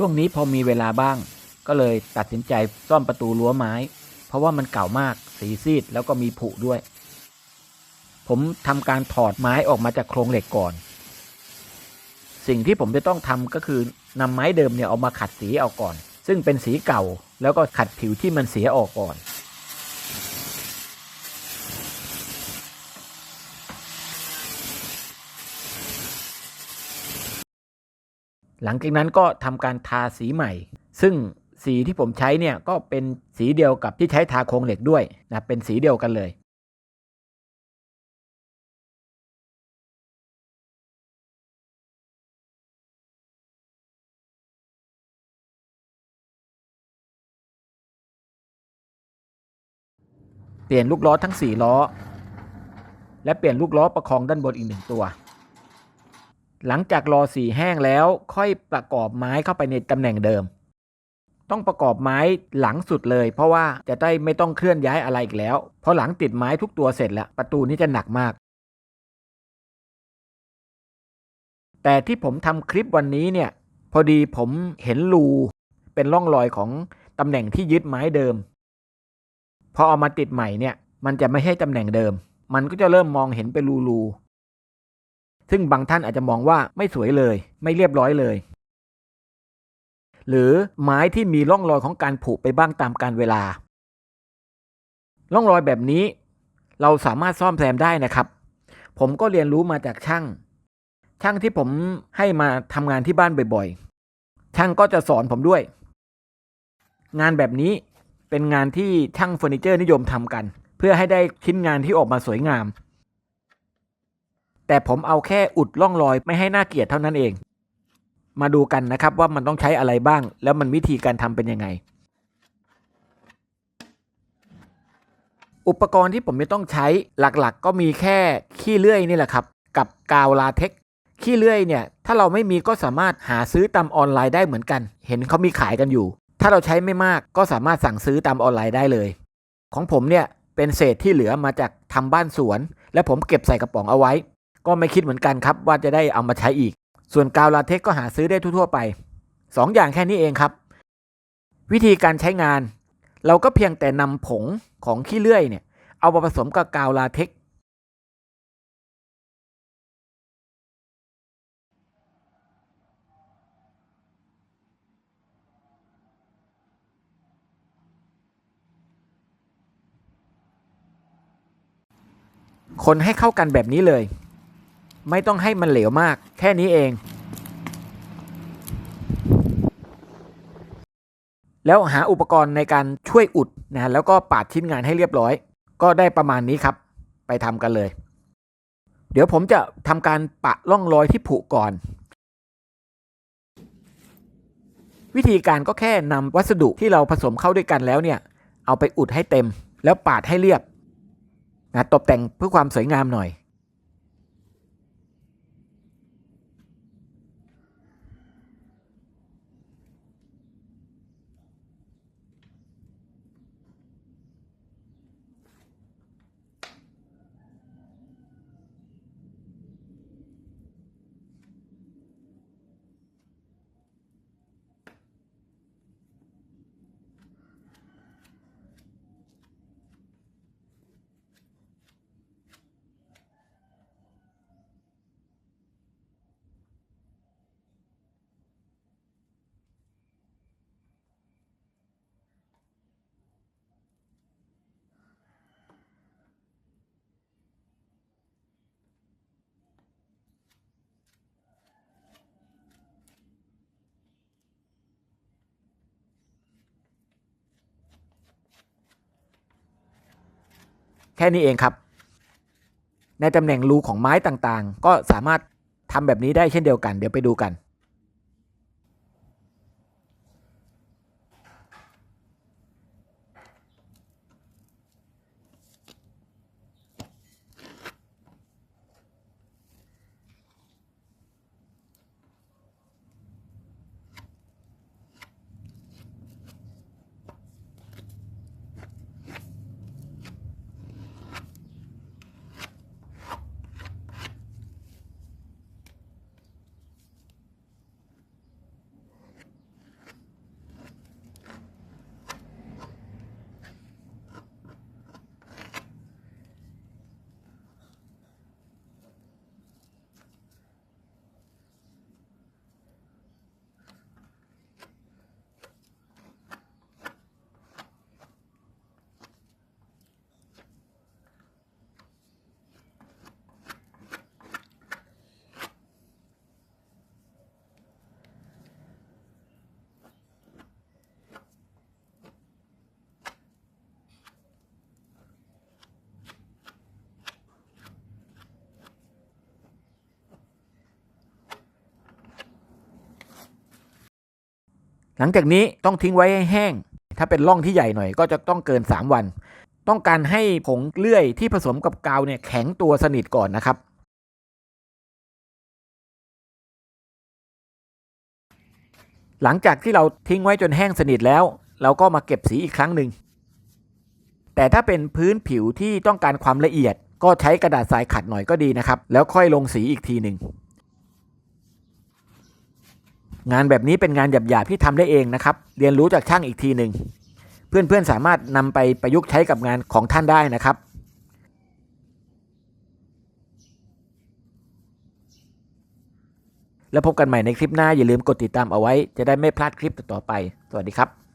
ช่วงนี้พอมีเวลาบ้าง ก็เลยตัดสินใจซ่อมประตูรั้วไม้ เพราะว่ามันเก่ามากสีซีดแล้วก็มีผุด้วย ผมทำการถอดไม้ออกมาจากโครงเหล็กก่อน สิ่งที่ผมจะต้องทำก็คือนำไม้เดิมเนี่ยเอามาขัดสีเอาก่อน ซึ่งเป็นสีเก่าแล้วก็ขัดผิวที่มันเสียออกก่อน หลังจากนั้นก็ทำการทาสีใหม่ ซึ่งสีที่ผมใช้เนี่ยก็เป็นสีเดียวกับที่ใช้ทาโครงเหล็กด้วยนะเป็นสีเดียวกันเลยเปลี่ยนลูกล้อทั้ง 4 ล้อ และเปลี่ยนลูกล้อประคองด้านบนอีกหนึ่งตัว หลังจากรอสีแห้งแล้วค่อยประกอบไม้เข้าไปในตำแหน่งเดิม ต้องประกอบไม้หลังสุดเลย เพราะว่าจะได้ไม่ต้องเคลื่อนย้ายอะไรอีกแล้ว เพราะหลังติดไม้ทุกตัวเสร็จแล้วประตูนี้จะหนักมาก แต่ที่ผมทำคลิปวันนี้เนี่ย พอดีผมเห็นรูเป็นร่องรอยของตำแหน่งที่ยึดไม้เดิม พอเอามาติดใหม่เนี่ย มันจะไม่ใช่ตำแหน่งเดิม มันก็จะเริ่มมองเห็นเป็นรูๆ ซึ่งบางท่านอาจจะมองว่าไม่สวยเลย ไม่เรียบร้อยเลย หรือไม้ที่มีร่องรอยของการผุไปบ้างตามการเวลา ร่องรอยแบบนี้ เราสามารถซ่อมแซมได้นะครับ ผมก็เรียนรู้มาจากช่าง ช่างที่ผมให้มาทำงานที่บ้านบ่อยๆ ช่างก็จะสอนผมด้วย งานแบบนี้เป็นงานที่ช่างเฟอร์นิเจอร์นิยมทำกัน เพื่อให้ได้ชิ้นงานที่ออกมาสวยงาม แต่ผมเอาแค่อุดร่องรอยไม่ให้น่าเกลียดเท่านั้นเอง มาดูกันนะครับว่ามันต้องใช้อะไรบ้าง แล้วมันวิธีการทำเป็นยังไง อุปกรณ์ที่ผมจะต้องใช้หลักๆก็มีแค่ขี้เลื่อยนี่แหละครับ กับกาวลาเท็กขี้เลื่อยเนี่ย ถ้าเราไม่มีก็สามารถหาซื้อตามออนไลน์ได้เหมือนกัน เห็นเขามีขายกันอยู่ ถ้าเราใช้ไม่มากก็สามารถสั่งซื้อตามออนไลน์ได้เลย ของผมเนี่ยเป็นเศษที่เหลือมาจากทำบ้านสวน และผมเก็บใส่กระป๋องเอาไว้ ก็ไม่คิดเหมือนกันครับว่าจะได้เอามาใช้อีก ส่วนกาวลาเท็กก็หาซื้อได้ทั่วๆไป 2ออย่างแค่นี้เองครับ วิธีการใช้งาน เราก็เพียงแต่นำผงของขี้เลื่อยเนี่ย เอามาผสมกับกาวลาเท็กคนให้เข้ากันแบบนี้เลย ไม่ต้องให้มันเหลวมาก แค่นี้เอง แล้วหาอุปกรณ์ในการช่วยอุดนะแล้วก็ปาดชิ้นงานให้เรียบร้อย ก็ได้ประมาณนี้ครับ ไปทำกันเลย เดี๋ยวผมจะทำการปะร่องรอยที่ผุก่อน วิธีการก็แค่นำวัสดุที่เราผสมเข้าด้วยกันแล้วเนี่ย เอาไปอุดให้เต็ม แล้วปาดให้เรียบนะตกแต่งเพื่อความสวยงามหน่อย แค่นี้เองครับ ในตำแหน่งรูของไม้ต่างๆ ก็สามารถทำแบบนี้ได้เช่นเดียวกัน เดี๋ยวไปดูกัน หลังจากนี้ต้องทิ้งไว้ให้แห้ง ถ้าเป็นร่องที่ใหญ่หน่อยก็จะต้องเกิน 3 วัน ต้องการให้ผงเลื่อยที่ผสมกับกาวเนี่ยแข็งตัวสนิทก่อนนะครับ หลังจากที่เราทิ้งไว้จนแห้งสนิทแล้ว เราก็มาเก็บสีอีกครั้งหนึ่ง แต่ถ้าเป็นพื้นผิวที่ต้องการความละเอียด ก็ใช้กระดาษทรายขัดหน่อยก็ดีนะครับ แล้วค่อยลงสีอีกทีหนึ่ง งานแบบนี้เป็นงานหยาบๆที่ทำได้เองนะครับ เรียนรู้จากช่างอีกทีหนึ่ง เพื่อนๆสามารถนำไปประยุกต์ใช้กับงานของท่านได้นะครับแล้วพบกันใหม่ในคลิปหน้าอย่าลืมกดติดตามเอาไว้ จะได้ไม่พลาดคลิปต่อไป สวัสดีครับ